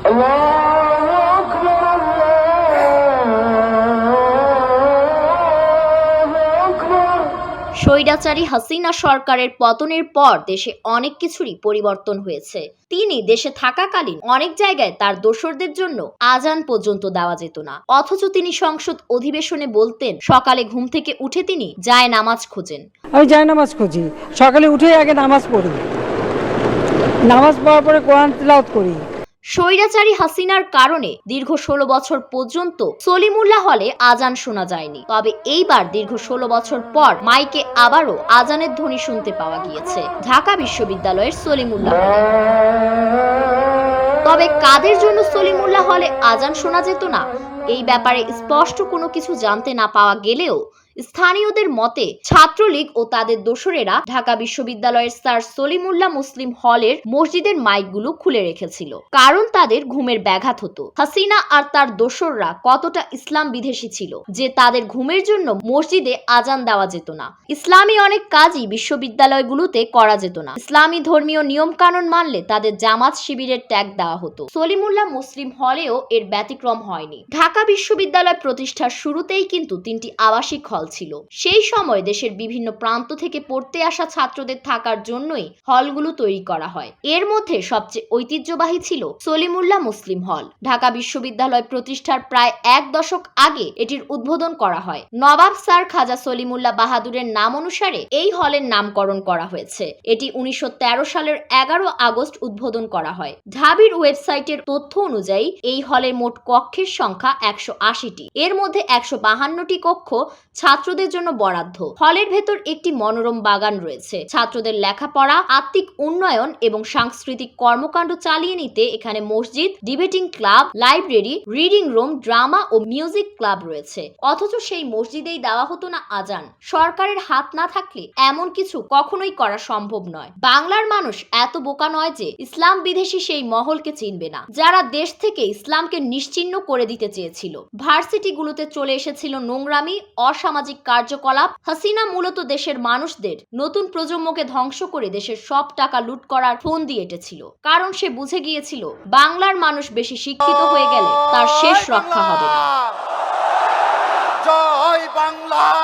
স্বৈরাচারী হাসিনা সরকারের পতনের পর দেশে অনেক কিছুরই পরিবর্তন হয়েছে। তিনি দেশে থাকাকালীন অনেক জায়গায় তার দোসরদের জন্য আজান পর্যন্ত দেওয়া যেত না। অথচ তিনি সংসদ অধিবেশনে বলতেন সকালে ঘুম থেকে উঠে তিনি যায় নামাজ খোঁজেন। আমি যায় নামাজ খুঁজি। সকালে উঠে আগে নামাজ পড়ি। নামাজ পড়ার পরে কোরআন তিলাওয়াত করি। স্বৈরাচারী হাসিনার কারণে দীর্ঘ ষোলো বছর পর্যন্ত সলিমুল্লাহ হলে আজান শোনা যায়নি তবে এইবার দীর্ঘ ষোলো বছর পর মাইকে আবারও আজানের ধ্বনি শুনতে পাওয়া গিয়েছে ঢাকা বিশ্ববিদ্যালয়ের সলিমুল্লাহ। তবে কাদের জন্য সলিমুল্লাহ হলে আজান শোনা যেত না এই ব্যাপারে স্পষ্ট কোনো কিছু জানতে না পাওয়া গেলেও স্থানীয়দের মতে ছাত্রলীগ ও তাদের দোসরেরা ঢাকা বিশ্ববিদ্যালয়ের স্যার সলিমুল্লাহ মুসলিম হলের মসজিদের মাইকগুলো খুলে রেখেছিল। কারণ তাদের ঘুমের ব্যাঘাত হতো। হাসিনা আর তার দোসররা কতটা ইসলাম বিদেশি ছিল যে তাদের ঘুমের জন্য মসজিদে আজান দেওয়া যেত না। ইসলামী অনেক কাজই বিশ্ববিদ্যালয়গুলোতে করা যেত না। ইসলামী ধর্মীয় নিয়ম কানুন মানলে তাদের জামাত শিবিরের ট্যাগ দেওয়া হতো। সলিমুল্লাহ মুসলিম হলেও এর ব্যতিক্রম হয়নি। ঢাকা বিশ্ববিদ্যালয় প্রতিষ্ঠার শুরুতেই কিন্তু তিনটি আবাসিক হল ছিল। সেই সময় দেশের বিভিন্ন প্রান্ত থেকে পড়তে আসা ছাত্রদের থাকার জন্যই হলগুলো তৈরি করা হয়। এর মধ্যে সবচেয়ে ঐতিহ্যবাহী ছিল সলিমুল্লাহ মুসলিম হল। ঢাকা বিশ্ববিদ্যালয় প্রতিষ্ঠার প্রায় এক দশক আগে এটির উদ্বোধন করা হয়। নবাব স্যার খাজা সলিমুল্লাহ বাহাদুরের নাম অনুসারে এই হলের নামকরণ করা হয়েছে। এটি উনিশশো তেরো সালের এগারো আগস্ট উদ্বোধন করা হয়। ঢাবির ওয়েবসাইটের তথ্য অনুযায়ী, এই হলের মোট কক্ষের সংখ্যা একশো আশিটি। এর মধ্যে একশো বাহান্নটি কক্ষ ছাত্রদের জন্য বরাদ্দ। হলের ভেতর একটি মনোরম বাগান রয়েছে। ছাত্রদের লেখাপড়া, আত্মিক উন্নয়ন এবং সাংস্কৃতিক কর্মকাণ্ড চালিয়ে নিতে এখানে মসজিদ, debating club, library, reading room, drama ও মিউজিক ক্লাব রয়েছে। অথচ সেই মসজিদেই দেওয়া হতো না আজান। সরকারের হাত না থাকলে এমন কিছু কখনোই করা সম্ভব নয়। বাংলার মানুষ এত বোকা নয় যে ইসলাম বিদেশি সেই মহলকে চিনবে না। যারা দেশ থেকে ইসলামকে নিশ্চিহ্ন করে দিতে চেয়েছিল ভার্সিটিগুলোতে চলে এসেছিল নোংরামি, অসামাজিক কার্যকলাপ। হাসিনা মূলত দেশের মানুষদের, নতুন প্রজন্মকে ধ্বংস করে দেশের সব টাকা লুট করার ফোন দিয়ে এটেছিল। কারণ সে বুঝে গিয়েছিল, বাংলার মানুষ বেশি শিক্ষিত হয়ে গেলে তার শেষ রক্ষা হবে না। জয় বাংলা!